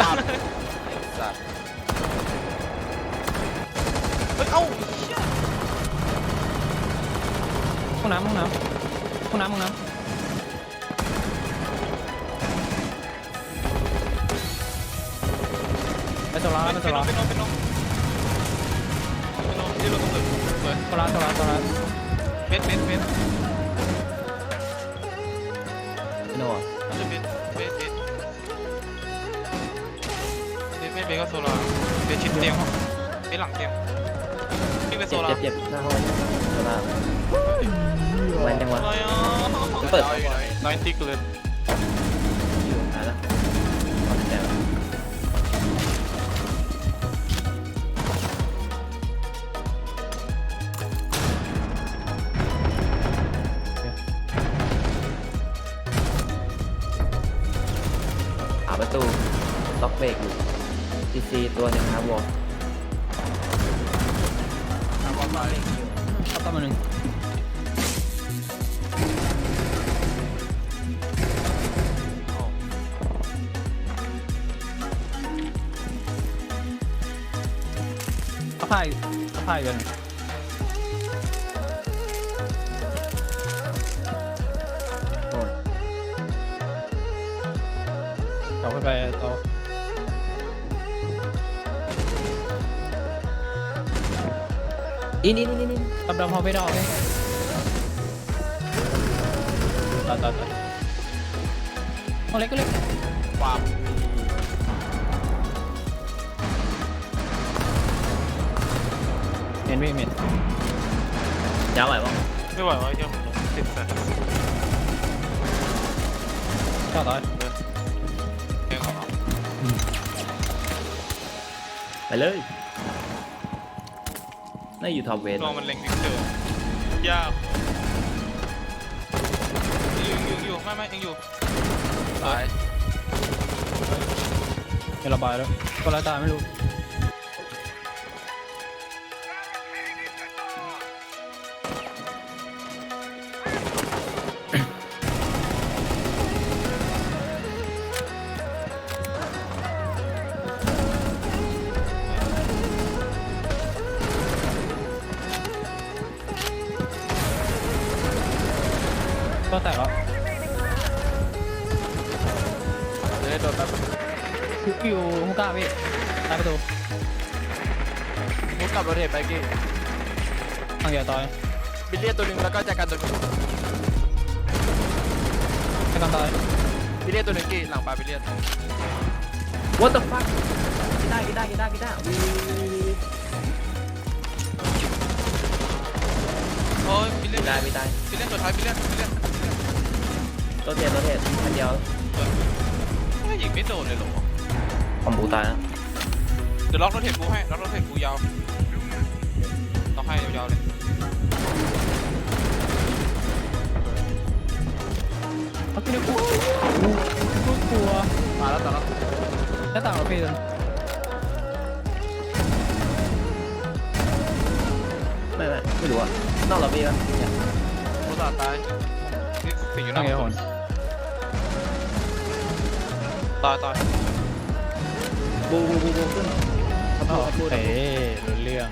ตัดไอ้สัตว์เฮ้ยเอ้าเหี้ยห้องน้ำห้องน้ำห้องน้ำห้องน้ำไปโซล่าไปโซเป็นล่าโนเป็นโนเป็นโนเป็นโนที่เราต้องเหลือเปิดโซล่าโซล่าโซล่าเบสเบสเบสพี่โน่ เบสไม่ก็โซลาเบสชิดเตียงเบสหลังเตียงพี่เป็นโซเจ็บลาเจ็บเจ็บหน้าห้องโซลาแวนจังวะ อะไรอะมันเปิด น้อยติ๊กเลยอยู่หาละเอาแต่ละหาประตูล็อกเบรกอยู่ ซีตัวหนึ่งนะวอลเข้าต้นมาหนึ่งเอาผ้าเอาผ้าอยู่หนึ่งเอีนี่นี่นี่นี่ดำดำพอไม่ได้ไหมตัดตัดตัดเอาเล็กก็เล็กความเห็นไม่เห็นยาวไหวบ้างไม่ไหววะเหี้ยติดแฟนก็ต่อยเองเหรอไปเลย น่าอยู่ท็อปเวทลองมันเล็งพิกเจอร์ยากอยู่อยู่อยู่ไม่ไม่เองอยู่ตาย ไม่ระบายแล้วก็แล้วตายไม่รู้ ด้โดนแบบอยู่อยู่ฮุก้าพี่ตายประตูมุดกลับระเทศไปกี่ทางเดียวต่อยบิลเลียนตัวหนึ่งแล้วก็จากการตัวหนึ่งให้กันต่อยบิลเลียนตัวหนึ่งกี่หลังปลาบิลเลียน What the fuck กีตาร์กีตาร์กีตาร์กีตาร์วีโอ้ยบิลเลียกีนตาร์กีตาร์บิลเลียนตัวท้ายบิลเลียนบิลเลียนตัวเทียนตัวเทียนอันเดียว ไม่ยิงไม่โดนเลยหรอคอมบูตายนะเดี๋ยวล็อกรถเทปกูให้ล็อกรถเทปกูยาวล็อกให้ยาวๆเลยเอาพี่เด็กกลัวกลัวมาแล้วต่อแล้วหน้าต่างเราพี่เดินไม่ไม่ไม่รู้อะนอกระเบียงกูตาตายนี่สิ่งอยู่หทาน้างเดียวหน ตายตายบูบูบูบูขึ้นโอ้เอ๋รู้เรื่อง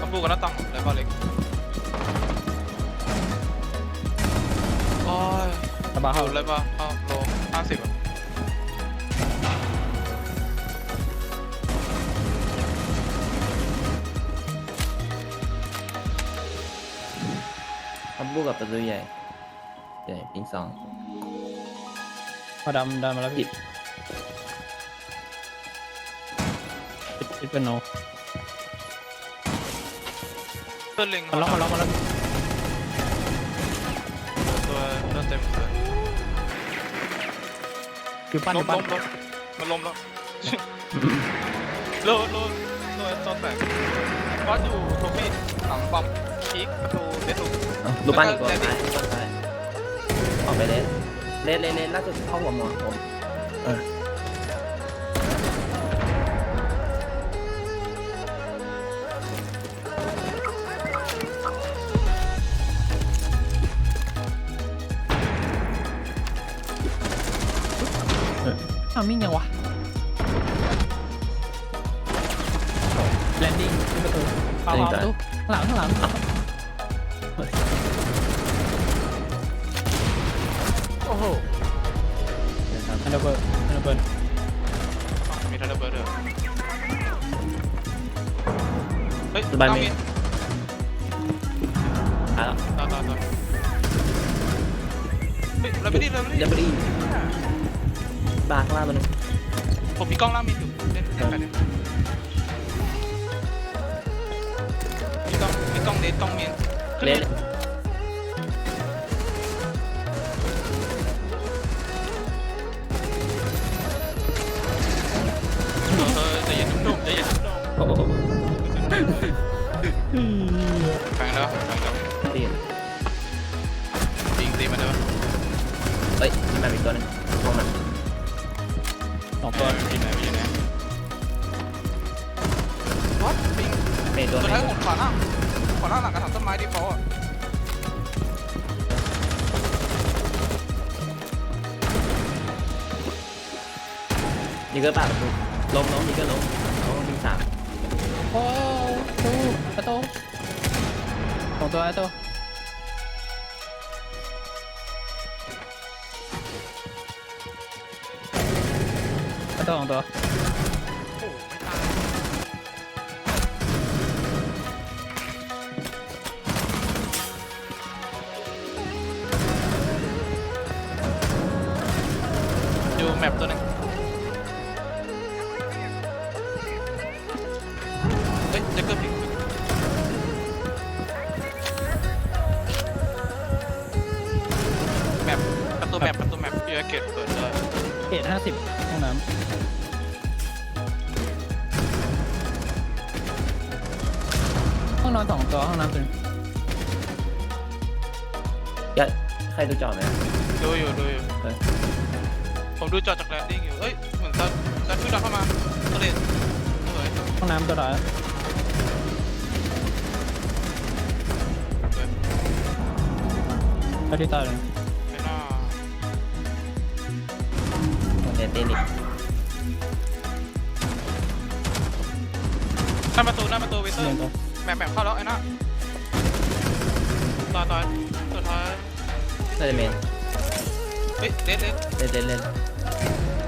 ต้องบูกันหน้าต่างเลยบอลเล็กโอ้ยสบายเข้าเข้าเลยป่ะเข้าโลห้าสิบอะคอมบูกับประตูใหญ่ใหญ่ปิงสอง มาดำดำมาแล้วพี่ปิดเป็นโนเตือนเล็งมาล็อกมาล็อกมาล็อกตัวเลือดเต็มเลยคือปั้นล้คืมอปั้ล้นมล้มมันล้มแล้วโลโลโลตอนแตกวัดอยู่โทฟี่หลังปั๊มพีคประตูเด็ดถูก รูปปั้นอีกตัวตายรูปปั้นตายออกไปเลส เลนเลนเลนล่าสุดเข้าหัวหมอผมเออามิ่งยังวะ โอ้โหอันเดอร์เบิร์อันเดอร์เบิร์มีทันเบอร์เด้อเฮ้ยสบายไหม ต้องมีอะแล้วต่อต่อต่อเฮ้ยเราไม่ได้เราไม่เดี๋ได้ยวไปดีบาร์ข้างล่างตัวนึงผมมีกล้องล่างมีอยู่เล่นเล่นไปเล่นมีกล้องมีกล้องเน็ตกล้องเมนเล่น ฟงแล้วแฟงแล้วตียิงตีมาได้ปะเฮ้ยมีแมวอีกตัวนึงตรงนั้นสองตัตัววยิงไหนยิงไหนวัดปิงเมย์ตัตัววท้ายนึงหมดขวาล่างขวาล่างหลังกระถางต้นไม้ดีฟอลต์นี่ก็ปากประตูล้มล้มนี่ก็ล้มล้มมีสามโอ้ตู ประตูสองตัวประตูประตูสองตัว ห้าสิบห้องน้ำห้องนอนสองตัวห้องน้ำตัวหนึงยัดใครดูจอไหมดูอยู่ดูอยู่เฮ้ยผมดูจอจากแลนดิ้งอยู่ เอ้ย เหมือนจะจะขึ้นดังเข้ามาทะเลสวยห้องน้ำตัวร้ายสวยไปที่ตาเลย ดนเต้นอีกหน้าประตูหน้าประตูเวเตอเรียร์งตัวแมปแมปเข้าแล้วไอ้น่าตายตายสุดท้ายน่าจะเมนเฮ้ยเด็ดเด็ดเล่นเล่นเล่น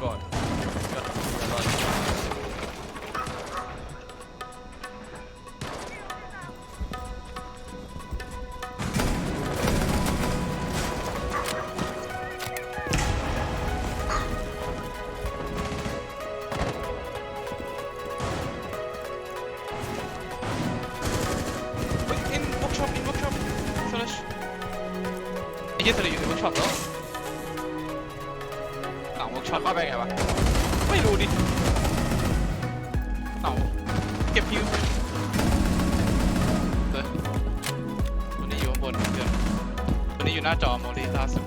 Gott. In Workshop, in Workshop! Finish. Hier ist er, in Workshop, ne? ช็อตเข้าไปไงวะ ไม่รู้ดิเต่าเก็บพิวเฮ้ยตัวนี้อยู่ข้างบนเพื่อนตัวนี้อยู่หน้าจอโมลีล่าสุด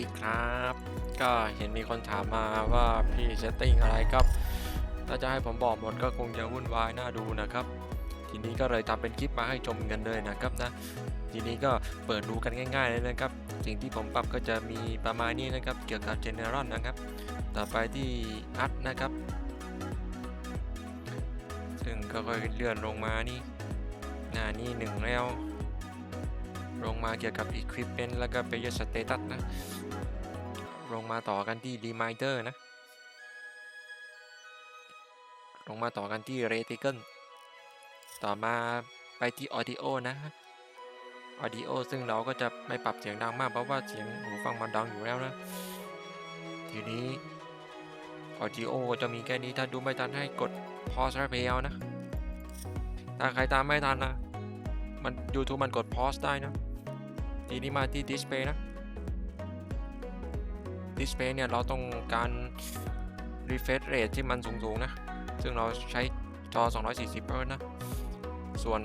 ดีครับ ก็เห็นมีคนถามมาว่าพี่เซตติ้งอะไรครับ ถ้าจะให้ผมบอกหมดก็คงจะวุ่นวายน่าดูนะครับ ทีนี้ก็เลยทำเป็นคลิปมาให้ชมกันเลยนะครับนะ ทีนี้ก็เปิดดูกันง่ายๆเลยนะครับ สิ่งที่ผมปรับก็จะมีประมาณนี้นะครับ เกี่ยวกับ General นะครับ ต่อไปที่ Art นะครับ ซึ่งก็ค่อยเลื่อนลงมานี่หน้านี่หนึ่งแล้วลงมาเกี่ยวกับ Equipment แล้วก็ Player Status นะ ลงมาต่อกันที่ Reminder นะ ลงมาต่อกันที่ Reticle ต่อมาไปที่ Audio นะ Audio ซึ่งเราก็จะไม่ปรับเสียงดังมากเพราะว่าเสียงหูฟังมันดังอยู่แล้วนะ ทีนี้ Audio จะมีแค่นี้ถ้าดูไม่ทันให้กด pause และ play เอานะ ถ้าใครตามไม่ทันนะ มัน YouTube มันกด pause ได้นะ ทีนี้มาที่ display นะ display เนี่ย เราต้องการ refresh rate ที่มันสูงๆนะ ซึ่งเราใช้จอ 240 เฮิรตซ์นะ ส่วน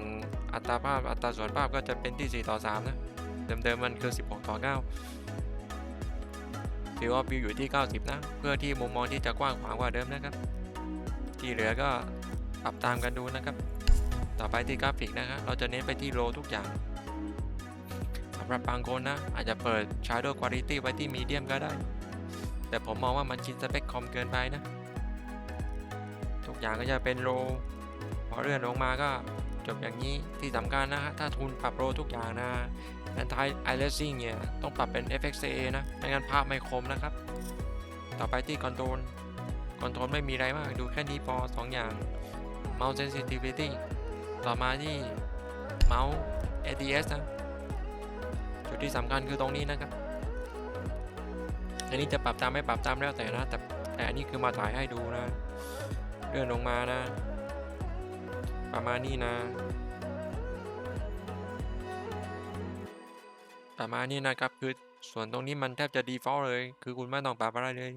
อัตราภาพอัตราส่วนภาพก็จะเป็นที่ 4 ต่อ 3 นะ เดิมๆมันคือ 16 ต่อ9ฟิวออฟวิวอยู่ที่ 90 นะ เพื่อที่มุมมองที่จะกว้างขวางกว่าเดิมนะครับ ที่เหลือก็ปรับตามกันดูนะครับ ต่อไปที่กราฟิกนะครับ เราจะเน้นไปที่โลทุกอย่าง สำหรับบางคนนะ อาจจะเปิด Shadow Quality ไว้ที่ Medium ก็ได้ แต่ผมมองว่ามันชินสเปคคอมเกินไปนะ ทุกอย่างก็จะเป็นโลพอเลื่อนลงมาก็จบอย่างนี้ที่สำคัญนะฮะ ถ้าทุนปรับโลทุกอย่างนะ Anti Aliasing เนี่ยต้องปรับเป็น FXA นะ ไม่งั้นภาพไม่คมนะครับ ต่อไปที่ Control Control ไม่มีอะไรมาก ดูแค่นี้พอ2อย่าง Mouse Sensitivity ต่อมาที่ Mouse ADS นะ จุดที่สำคัญคือตรงนี้นะครับ อันนี้จะปรับตามไม่ปรับตามแล้วแต่นะ แต่แต่อันนี้คือมาถ่ายให้ดูนะเลื่อนลงมานะ ประมาณนี้นะ ประมาณนี้นะครับคือส่วนตรงนี้มันแทบจะ default เลย คือคุณไม่ต้องปรับอะไรเลย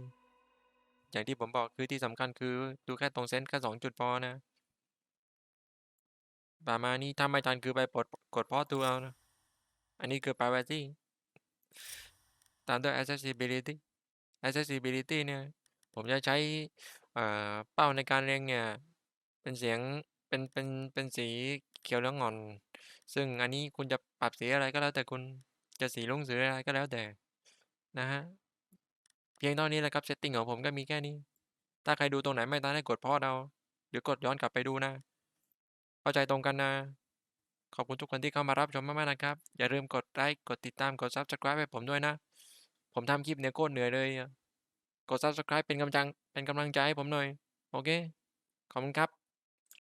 อย่างที่ผมบอกคือที่สำคัญคือดูแค่ตรงเซนส์แค่สองจุดพอนะประมาณนี้ถ้าไม่ทันคือไปปลดกดพอตัวเอานะ อันนี้คือ privacy ตามด้วย accessibility accessibility เนี่ย ผมจะใช้เป้าในการเล็งเนี่ย เป็นเสียง เป็น เป็น เป็นสีเขียวเหลืองอ่อน ซึ่งอันนี้คุณจะปรับสีอะไรก็แล้วแต่คุณจะสีลุงสีอะไรก็แล้วแต่ นะฮะ เพียงเท่านี้แหละครับ setting ของผมก็มีแค่นี้ ถ้าใครดูตรงไหนไม่ทันให้กดพอดเอา หรือกดย้อนกลับไปดูนะ เข้าใจตรงกันนะ ขอบคุณทุกคนที่เข้ามารับชมมากๆนะครับ อย่าลืมกดไลค์กดติดตามกด subscribe ให้ผมด้วยนะ ผมทำคลิปเนี่ยโคตรเหนื่อยเลย กด subscribe เป็นกำลังเป็นกำลังใจให้ผมหน่อย โอเค ขอบคุณครับ